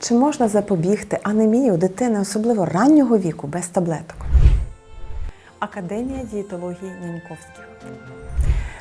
Чи можна запобігти анемії у дитини, особливо раннього віку, без таблеток? Академія дієтології Няньковських.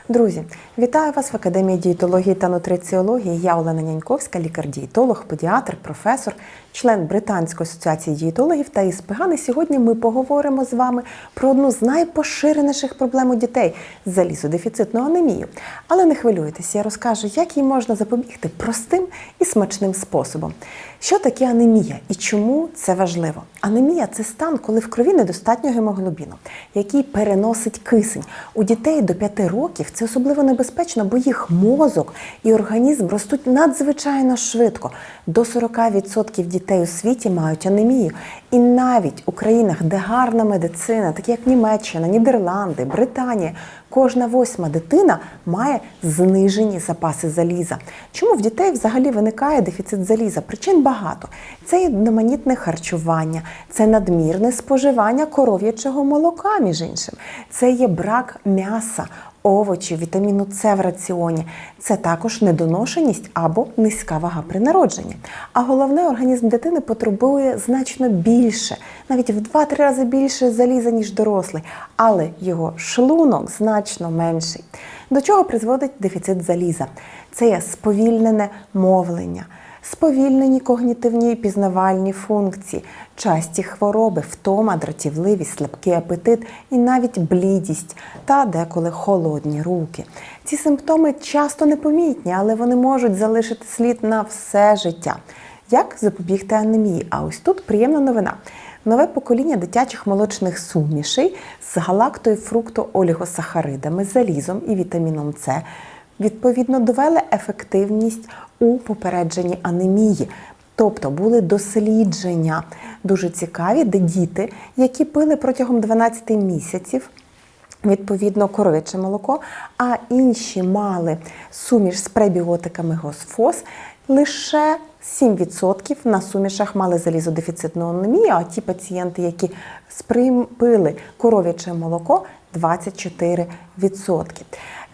Друзі, вітаю вас в Академії дієтології та нутриціології. Я Олена Няньковська, лікар-дієтолог, педіатр, професор, член Британської асоціації дієтологів та ІСПГАН. І сьогодні ми поговоримо з вами про одну з найпоширеніших проблем у дітей залізодефіцитну анемію. Але не хвилюйтесь, я розкажу, як їй можна запобігти простим і смачним способом. Що таке анемія і чому це важливо? Анемія це стан, коли в крові недостатньо гемоглобіну, який переносить кисень. У дітей до 5 років це особливо небезпечно, бо їх мозок і організм ростуть надзвичайно швидко. До 40% дітей у світі мають анемію. І навіть у країнах, де гарна медицина, такі як Німеччина, Нідерланди, Британія, кожна восьма дитина має знижені запаси заліза. Чому в дітей взагалі виникає дефіцит заліза? Причин багато. Це одноманітне харчування, це надмірне споживання коров'ячого молока, між іншим, це є брак м'яса. Овочів, вітаміну С в раціоні це також недоношеність або низька вага при народженні. А головне, організм дитини потребує значно більше, навіть в 2-3 рази більше заліза, ніж дорослий, але його шлунок значно менший. До чого призводить дефіцит заліза? Це є сповільнене мовлення. Сповільнені когнітивні і пізнавальні функції, часті хвороби, втома, дратівливість, слабкий апетит і навіть блідість та деколи холодні руки. Ці симптоми часто непомітні, але вони можуть залишити слід на все життя. Як запобігти анемії? А ось тут приємна новина. Нове покоління дитячих молочних сумішей з галактою фруктоолігосахаридами, залізом і вітаміном С відповідно довели ефективність у попередженні анемії. Тобто були дослідження дуже цікаві, де діти, які пили протягом 12 місяців. Відповідно, коров'яче молоко, а інші мали суміш з пребіотиками госфос, лише 7% на сумішах мали залізодефіцитну анемію, а ті пацієнти, які пили коров'яче молоко, 24%.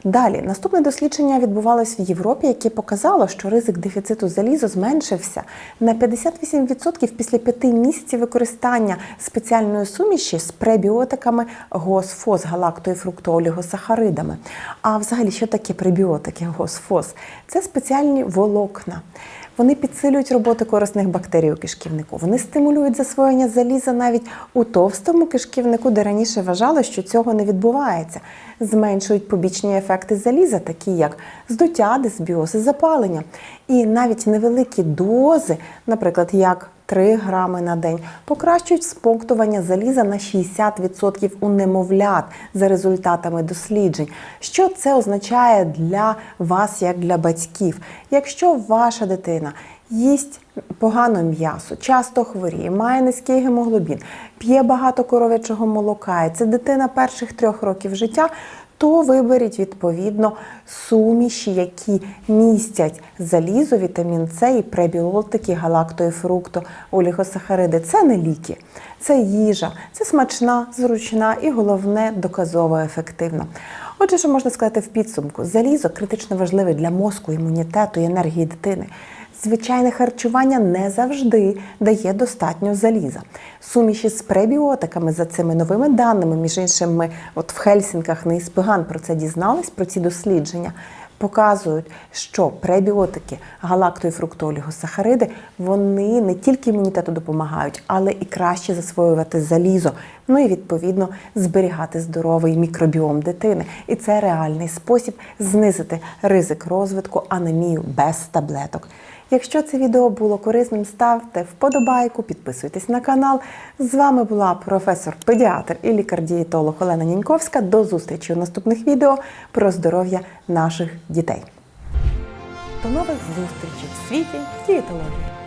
Далі, наступне дослідження відбувалось в Європі, яке показало, що ризик дефіциту залізу зменшився на 58% після 5 місяців використання спеціальної суміші з пребіотиками госфос, галактою фруктоолігосахаридами. А взагалі, що таке пребіотики госфос? Це спеціальні волокна. Вони підсилюють роботу корисних бактерій у кишківнику. Вони стимулюють засвоєння заліза навіть у товстому кишківнику, де раніше вважали, що цього не відбувається. Зменшують побічні ефекти заліза, такі як здуття, дисбіози, запалення. І навіть невеликі дози, наприклад, як 3 грами на день, покращують спонктування заліза на 60% у немовлят за результатами досліджень. Що це означає для вас, як для батьків? Якщо ваша дитина їсть погано м'ясо, часто хворіє, має низький гемоглобін, п'є багато коров'ячого молока, і це дитина перших трьох років життя. То виберіть відповідно суміші, які містять залізо, вітамін С і пребіотики, галактої фрукту, олігосахариди. Це не ліки, це їжа, це смачна, зручна і головне доказово ефективна. Отже, що можна сказати в підсумку, залізо критично важливе для мозку, імунітету і енергії дитини. Звичайне харчування не завжди дає достатньо заліза. Суміші з пребіотиками за цими новими даними, між іншим, ми от в Хельсінках на Іспиган про це дізнались, про ці дослідження. Показують, що пребіотики, галактої фруктоолігосахариди, вони не тільки імунітету допомагають, але і краще засвоювати залізо. Ну і відповідно зберігати здоровий мікробіом дитини. І це реальний спосіб знизити ризик розвитку анемію без таблеток. Якщо це відео було корисним, ставте вподобайку, підписуйтесь на канал. З вами була професор, педіатр і лікар-дієтолог Олена Ніньковська. До зустрічі у наступних відео про здоров'я наших дітей. До нових зустрічей в світі дієтології.